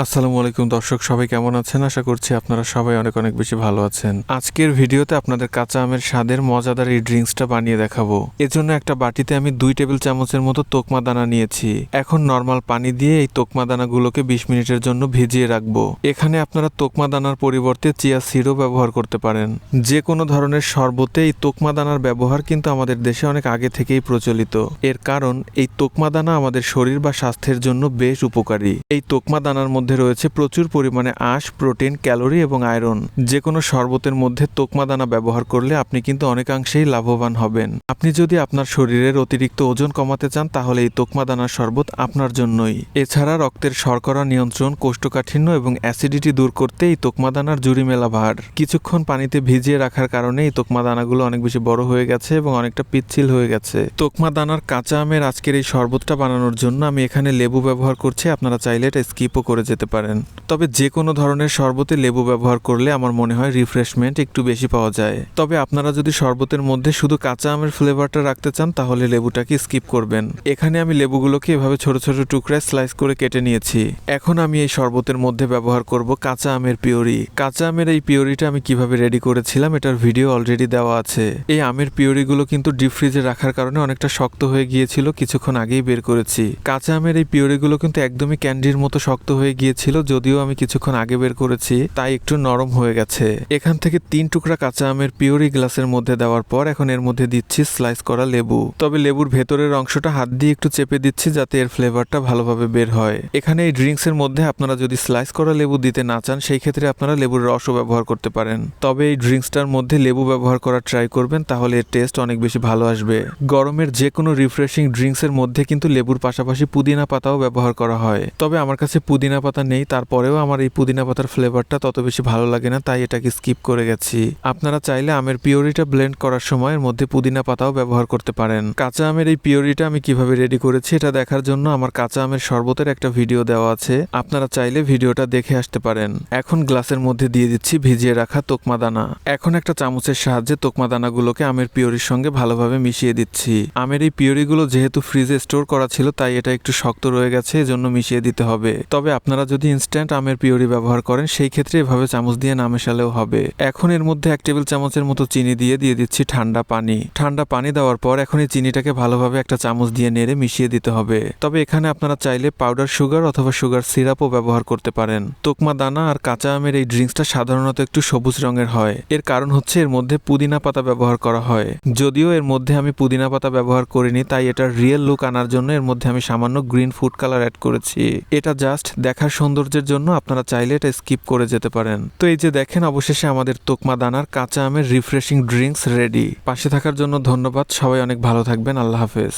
আসসালামু আলাইকুম দর্শক, সবাই কেমন আছেন? আশা করছি আপনারা সবাই অনেক অনেক বেশি ভালো আছেন। আজকের ভিডিওতে আপনাদের কাঁচা আমের স্বাদের মজাদার এই ড্রিঙ্কসটা বানিয়ে দেখাবো। এজন্য একটা বাটিতে আমি দুই টেবিল চামচের মতো তোকমা দানা নিয়েছি। এখন নর্মাল পানি দিয়ে এই তোকমা দানাগুলোকে বিশ মিনিটের জন্য ভিজিয়ে রাখব। এখানে আপনারা তোকমা দানার পরিবর্তে চিয়া সিডও ব্যবহার করতে পারেন। যে কোনো ধরনের শরবতে এই তোকমা দানার ব্যবহার কিন্তু আমাদের দেশে অনেক আগে থেকেই প্রচলিত। এর কারণ, এই তোকমা দানা আমাদের শরীর বা স্বাস্থ্যের জন্য বেশ উপকারী। এই তোকমা দানার মধ্যে রয়েছে প্রচুর পরিমাণে আঁশ, প্রোটিন, ক্যালোরি এবং আয়রন। যে কোনো শরবতের মধ্যে তোকমা দানা ব্যবহার করলে আপনি কিন্তু অনেকাংশেই লাভবান হবেন। আপনি যদি আপনার শরীরের অতিরিক্ত ওজন কমাতে চান, তাহলে এই তোকমা দানার শরবত আপনার জন্যই। এছাড়া রক্তের শর্করা নিয়ন্ত্রণ, কোষ্ঠকাঠিন্য এবং অ্যাসিডিটি দূর করতে এই তোকমা দানার জুড়ি মেলা ভার। কিছুক্ষণ পানিতে ভিজিয়ে রাখার কারণে এই তোকমা দানাগুলো অনেক বেশি বড় হয়ে গেছে এবং অনেকটা পিচ্ছিল হয়ে গেছে। তোকমা দানার কাঁচা আমের আজকের এই শরবতটা বানানোর জন্য আমি এখানে লেবু ব্যবহার করছি, আপনারা চাইলে এটা স্কিপও করে যেতে পারেন। তবে যে কোনো ধরনের শরবতে লেবু ব্যবহার করলে আমার মনে হয় রিফ্রেশমেন্ট একটু বেশি পাওয়া যায়। তবে আপনারা যদি শরবতের মধ্যে শুধু কাঁচা আমের ফ্লেভারটা রাখতে চান, তাহলে লেবুটাকে স্কিপ করবেন। এখানে আমি লেবুগুলোকে এভাবে ছোট ছোট টুকরায় স্লাইস করে কেটে নিয়েছি। এখন আমি এই শরবতের মধ্যে ব্যবহার করব কাঁচা আমের পিওরি কাঁচা আমের এই পিওরিটা আমি কীভাবে রেডি করেছিলাম, এটার ভিডিও অলরেডি দেওয়া আছে। এই আমের পিওরিগুলো কিন্তু ডিপ ফ্রিজে রাখার কারণে অনেকটা শক্ত হয়ে গিয়েছিল, কিছুক্ষণ আগেই বের করেছি। কাঁচা আমের এই পিওরিগুলো কিন্তু একদমই ক্যান্ডির মতো শক্ত হয়ে গিয়েছিল, যদিও আমি কিছুক্ষণ আগে বের করেছি, তাই একটু নরম হয়ে গেছে। এখান থেকে তিন টুকরা কাঁচা আমের পিওরি গ্লাসের মধ্যে দেওয়ার পর এখন এর মধ্যে দিচ্ছি স্লাইস করা লেবু। তবে লেবুর ভেতরের অংশটা হাত দিয়ে একটু চেপে দিচ্ছি যাতে এর ফ্লেভারটা ভালোভাবে বের হয়। এখানে এই ড্রিঙ্কস এর মধ্যে আপনারা যদি স্লাইস করা লেবু দিতে না চান, সেই ক্ষেত্রে আপনারা লেবুর রসও ব্যবহার করতে পারেন। তবে এই ড্রিঙ্কসটার মধ্যে লেবু ব্যবহার করার ট্রাই করবেন, তাহলে এর টেস্ট অনেক বেশি ভালো আসবে। গরমের যে কোনো রিফ্রেশিং ড্রিঙ্কস এর মধ্যে কিন্তু লেবুর পাশাপাশি পুদিনা পাতাও ব্যবহার করা হয়। তবে আমার কাছে পুদিনা পাতা নেই, তারপরেও আমার এই পুদিনা পাতার ফ্লেভারটা তত বেশি ভালো লাগে না, তাই এটাকে স্কিপ করে গেছি। আপনারা চাইলে আমের পিওরিটা ব্লেন্ড করার সময় এর মধ্যে পুদিনা পাতাও ব্যবহার করতে পারেন। কাঁচা আমের এই পিওরিটা আমি কীভাবে রেডি করেছি এটা দেখার জন্য আমার কাঁচা আমের শরবতের একটা ভিডিও দেওয়া আছে, আপনারা চাইলে ভিডিওটা দেখে আসতে পারেন। এখন গ্লাসের মধ্যে দিয়ে দিচ্ছি ভিজিয়ে রাখা তোকমা দানা। এখন একটা চামচের সাহায্যে তোকমা দানাগুলোকে আমের পিওরির সঙ্গে ভালোভাবে মিশিয়ে দিচ্ছি। আমের এই পিওরিগুলো যেহেতু ফ্রিজে স্টোর করা ছিল, তাই এটা একটু শক্ত রয়ে গেছে, এজন্য মিশিয়ে দিতে হবে। তবে আপনারা যদি ইনস্ট্যান্ট আমের পিওরি ব্যবহার করেন, সেই ক্ষেত্রে এভাবে চামচ দিয়ে না মেশালেও হবে। এখন এর মধ্যে এক টেবিল চামচের মতো চিনি দিয়ে দিয়ে দিচ্ছি ঠান্ডা পানি। ঠান্ডা পানি দেওয়ার পর এখন এই চিনিটাকে ভালোভাবে একটা চামচ দিয়ে নেড়ে মিশিয়ে দিতে হবে। তবে এখানে আপনারা চাইলে পাউডার সুগার অথবা সুগার সিরাপও ব্যবহার করতে পারেন। তোকমা দানা আর কাঁচা আমের এই ড্রিঙ্কসটা সাধারণত একটু সবুজ রঙের হয়। এর কারণ হচ্ছে এর মধ্যে পুদিনা পাতা ব্যবহার করা হয়। যদিও এর মধ্যে আমি পুদিনা পাতা ব্যবহার করিনি, তাই এটার রিয়েল লুক আনার জন্য এর মধ্যে আমি সামান্য গ্রিন ফুড কালার অ্যাড করেছি। এটা জাস্ট দেখার সৌন্দর্যের জন্য আপনারা চাইলে এটা স্কিপ করে যেতে পারেন। তো এই যে দেখেন, অবশেষে আমাদের তোকমা দানার কাঁচা আমের রিফ্রেশিং ড্রিঙ্কস রেডি পাশে থাকার জন্য ধন্যবাদ। সবাই অনেক ভালো থাকবেন। আল্লাহ হাফেজ।